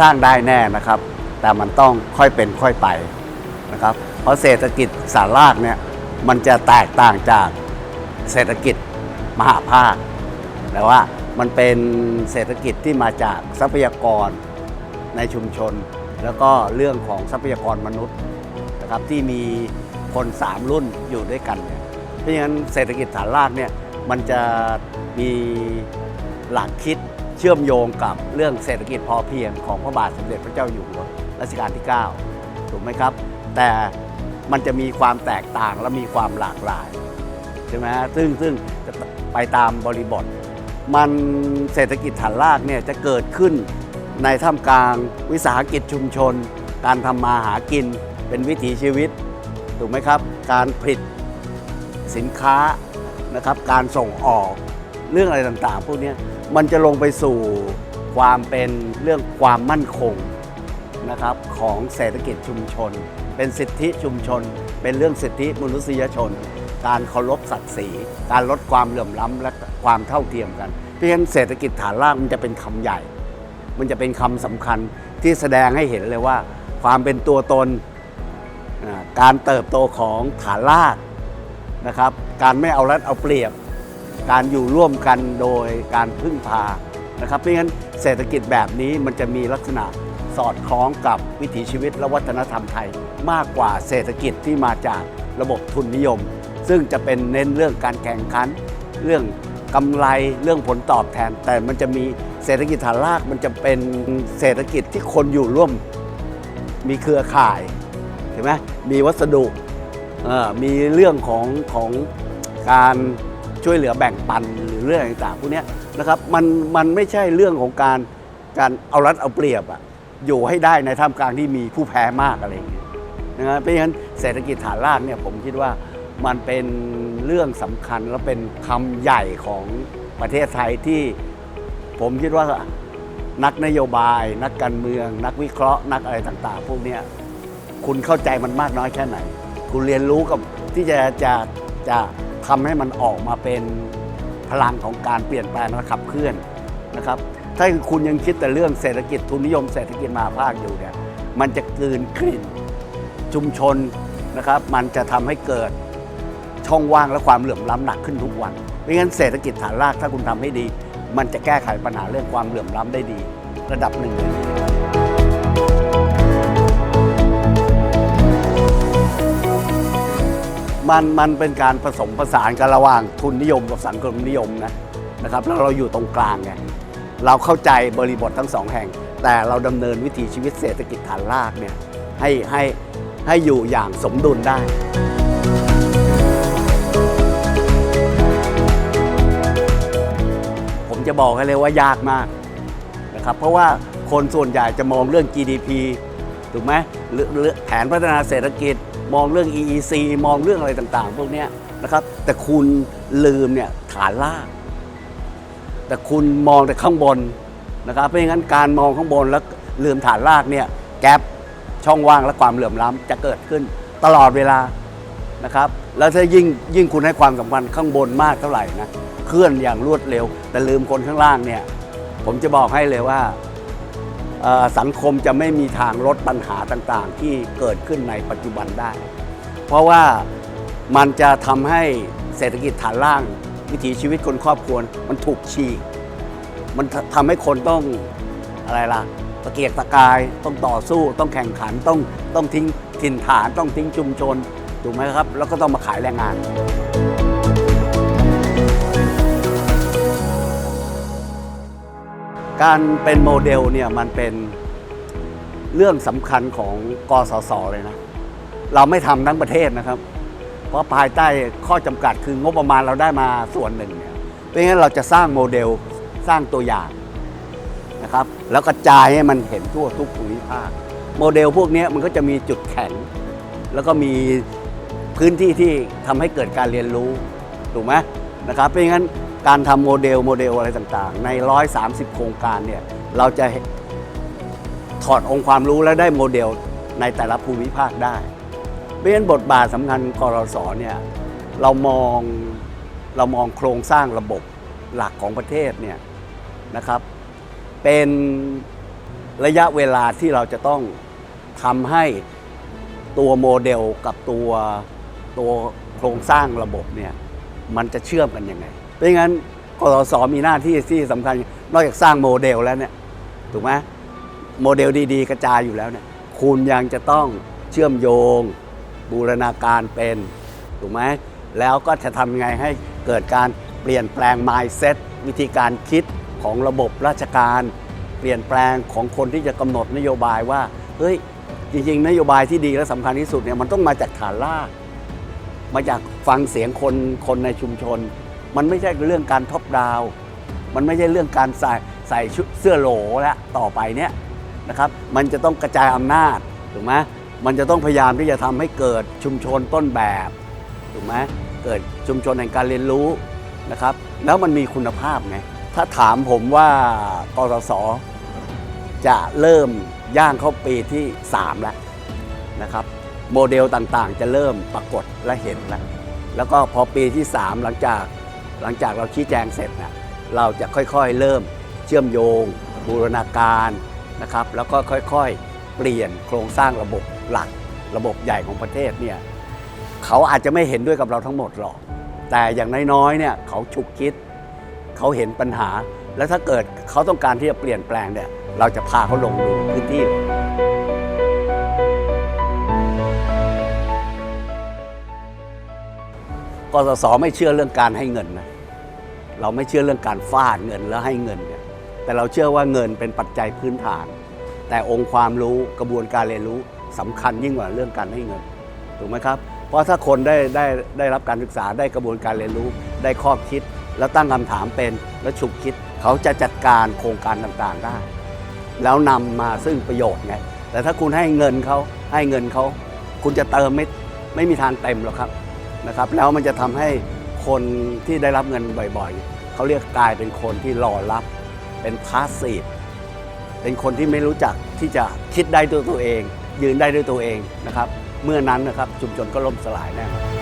สร้างได้แน่นะครับ แต่มันต้องค่อยเป็นค่อยไปนะครับ เพราะเศรษฐกิจสารากเนี่ยมันจะแตกต่างจากเศรษฐกิจมหาภาค แต่ว่ามันเป็นเศรษฐกิจที่มาจากทรัพยากรในชุมชน แล้วก็เรื่องของทรัพยากรมนุษย์นะครับที่มีคนสามรุ่นอยู่ด้วยกันเนี่ยเพราะฉะนั้นเศรษฐกิจฐานรากเนี่ยมันจะมีหลักคิด เชื่อมโยงกับเรื่องเศรษฐกิจพอเพียงของพระบาทสมเด็จพระเจ้าอยู่หัวรัชกาลที่ 9 ถูกไหมครับ แต่มันจะมีความแตกต่างและมีความหลากหลายใช่ไหมฮะซึ่งซึ่งจะไปตามบริบท มันเศรษฐกิจฐานรากเนี่ยจะเกิดขึ้นในท่ามกลางวิสาหกิจชุมชน การทำมาหากินเป็นวิถีชีวิต ถูกไหมครับ การผลิตสินค้านะครับ การส่งออกเรื่องอะไรต่างๆ พวกนี้ มันจะลงไปสู่ความเป็นเรื่องความมั่นคงนะครับของเศรษฐกิจชุมชน เป็นสิทธิชุมชน เป็นเรื่องสิทธิมนุษยชน การเคารพศักดิ์ศรีการลดความเหลื่อมล้ำและความเท่าเทียมกันเพราะฉะนั้นเศรษฐกิจฐานรากมันจะเป็นคำใหญ่ มันจะเป็นคำสำคัญที่แสดงให้เห็นเลยว่า ความเป็นตัวตนการเติบโตของฐานรากนะครับ การไม่เอารัดเอาเปรียบ การอยู่ร่วมกันโดยการพึ่งพานะครับเพราะฉะนั้นเศรษฐกิจแบบนี้มันจะมีลักษณะสอดคล้องกับวิถีชีวิตและวัฒนธรรมไทย มากกว่าเศรษฐกิจที่มาจากระบบทุนนิยม ซึ่งจะเป็นเน้นเรื่องการแข่งขัน เรื่องกำไรเรื่องผลตอบแทน แต่มันจะมีเศรษฐกิจฐานรากมันจะเป็นเศรษฐกิจที่คนอยู่ร่วม มีเครือข่ายเห็นไหมมีวัสดุมีเรื่องของของการ ช่วยเหลือแบ่งปันหรือเรื่องต่างๆพวกนี้นะครับมันมันไม่ใช่เรื่องของการการเอารัดเอาเปรียบอะอยู่ให้ได้ในท่ามกลางที่มีผู้แพ้มากอะไรอย่างเงี้ยนะเพราะฉะนั้นเศรษฐกิจฐานรากเนี่ยผมคิดว่ามันเป็นเรื่องสำคัญและเป็นคำใหญ่ของประเทศไทยที่ผมคิดว่านักนโยบาย นักการเมือง นักวิเคราะห์นักอะไรต่างๆ พวกนี้คุณเข้าใจมันมากน้อยแค่ไหน คุณเรียนรู้กับที่จะจะจะ ทำให้มันออกมาเป็นพลังของการเปลี่ยนแปลงและขับเคลื่อนนะครับ ถ้าคุณยังคิดแต่เรื่องเศรษฐกิจทุนนิยมเศรษฐกิจมาภาคอยู่เนี่ยมันจะกลืนกลิ่นชุมชนนะครับ มันจะทำให้เกิดช่องว่างและความเหลื่อมล้ำหนักขึ้นทุกวันเพราะงั้นเศรษฐกิจฐานรากถ้าคุณทำให้ดี มันจะแก้ไขปัญหาเรื่องความเหลื่อมล้ำได้ดี ระดับหนึ่งเลย มันมันเป็นการผสมผสานกันระหว่างทุนนิยมกับสังคมนิยมนะนะครับแล้วเราอยู่ตรงกลางไงเราเข้าใจบริบททั้งสองแห่ง แต่เราดำเนินวิถีชีวิตเศรษฐกิจฐานรากเนี่ยให้ให้ให้อยู่อย่างสมดุลได้ ผมจะบอกให้เลยว่ายากมากนะครับเพราะว่าคนส่วนใหญ่จะมองเรื่อง GDP ถูกไหมหรือหรือแผนพัฒนาเศรษฐกิจ มองเรื่อง EEC มองเรื่องอะไรต่างๆ พวกนี้นะครับ แต่คุณลืมเนี่ยฐานล่างแต่คุณมองแต่ข้างบนนะครับเพราะงั้นการมองข้างบนแล้วลืมฐานรากเนี่ยแกลบช่องว่างและความเหลื่อมล้ำจะเกิดขึ้นตลอดเวลานะครับ แล้วถ้ายิ่งยิ่งคุณให้ความสำคัญข้างบนมากเท่าไหร่นะเคลื่อนอย่างรวดเร็ว แต่ลืมคนข้างล่างเนี่ย ผมจะบอกให้เลยว่า สังคมจะไม่มีทางลดปัญหาต่างๆ ที่เกิดขึ้นในปัจจุบันได้ เพราะว่ามันจะทำให้เศรษฐกิจฐานล่าง วิถีชีวิตคนครอบครัวมันถูกฉีก มันทำให้คนต้องอะไรล่ะตะเกียกตะกายต้องต่อสู้ต้องแข่งขันต้องต้องทิ้งถิ่นฐานต้องทิ้งชุมชนถูกไหมครับ แล้วก็ต้องมาขายแรงงาน การเป็นโมเดลเนี่ยมันเป็นเรื่องสำคัญของกสศเลยนะ เราไม่ทำทั้งประเทศนะครับ เพราะภายใต้ข้อจำกัดคืองบประมาณเราได้มาส่วนหนึ่งเนี่ยเพราะงั้นเราจะสร้างโมเดลสร้างตัวอย่างนะครับ แล้วกระจายให้มันเห็นทั่วทุกภูมิภาค โมเดลพวกนี้มันก็จะมีจุดแข็ง แล้วก็มีพื้นที่ที่ทำให้เกิดการเรียนรู้ ถูกไหม นะครับเพราะงั้นการทำโมเดลโมเดลอะไรต่างๆ ใน 130 โครงการเนี่ยเราจะถอดองค์ความรู้แล้วได้โมเดลในแต่ละภูมิภาคได้เพราะฉะนั้นบทบาทสำคัญกรสเนี่ยเรามองเรามองโครงสร้างระบบหลักของประเทศเนี่ยนะครับเป็นระยะเวลาที่เราจะต้องทำให้ตัวโมเดลกับตัวตัวโครงสร้างระบบเนี่ย มันจะเชื่อมกันยังไงเพราะงั้นกสศมีหน้าที่ที่สำคัญ นอกจากสร้างโมเดลแล้วเนี่ยถูกไหมโมเดลดีๆ กระจายอยู่แล้วเนี่ยคุณยังจะต้องเชื่อมโยง บูรณาการเป็นถูกไหมแล้วก็จะทำยังไงให้เกิดการเปลี่ยนแปลง mindset วิธีการคิดของระบบราชการ เปลี่ยนแปลงของคนที่จะกำหนดนโยบายว่าเฮ้ยจริง ๆ นโยบายที่ดีและสำคัญที่สุดเนี่ยมันต้องมาจากฐานราก มาจากฟังเสียงคนคนในชุมชน มันไม่ใช่เรื่องการท็อปดาว มันไม่ใช่เรื่องการใส่ใส่ชุดเสื้อโหลแล้วต่อไปเนี่ยนะครับ มันจะต้องกระจายอำนาจถูกไหมมันจะต้องพยายามที่จะทำให้เกิดชุมชนต้นแบบถูกไหมเกิดชุมชนแห่งการเรียนรู้นะครับ แล้วมันมีคุณภาพไงถ้าถามผมว่ากสศจะเริ่มย่างเข้าปีที่ 3 แล้วนะครับ โมเดลต่างๆ จะเริ่มปรากฏและเห็นแล้วแล้วก็พอปีที่ 3 หลังจากหลังจากเราชี้แจงเสร็จนะเราจะค่อยๆเริ่มเชื่อมโยง บูรณาการนะครับ แล้วก็ค่อยๆ เปลี่ยนโครงสร้างระบบหลัก ระบบใหญ่ของประเทศเนี่ยเขาอาจจะไม่เห็นด้วยกับเราทั้งหมดหรอก แต่อย่างน้อยๆเนี่ยเขาฉุกคิด เขาเห็นปัญหา แล้วถ้าเกิดเขาต้องการที่จะเปลี่ยนแปลงเนี่ยเราจะพาเขาลงดูพื้นที่ กสศไม่เชื่อเรื่องการให้เงินนะเราไม่เชื่อเรื่องการฟาดเงินแล้วให้เงินเนี่ยแต่เราเชื่อว่าเงินเป็นปัจจัยพื้นฐาน แต่องค์ความรู้กระบวนการเรียนรู้สำคัญยิ่งกว่าเรื่องการให้เงินถูกไหมครับ เพราะถ้าคนได้ได้ได้รับการศึกษาได้กระบวนการเรียนรู้ได้ข้อคิด แล้วตั้งคำถามเป็นแล้วฉุกคิด เขาจะจัดการโครงการต่างๆได้ แล้วนำมาซึ่งประโยชน์ไงแต่ถ้าคุณให้เงินเขาให้เงินเขา คุณจะเติมไม่ไม่มีทางเต็มหรอกครับ นะครับแล้วมันจะทำให้คนที่ได้รับเงินบ่อยๆเขาเรียกกลายเป็นคนที่รอรับเป็นพาสซีฟเป็นคนที่ไม่รู้จักที่จะคิดได้ด้วยตัวเอง ยืนได้ด้วยตัวเองนะครับ เมื่อนั้นนะครับชุมชนก็ล่มสลายแน่นอน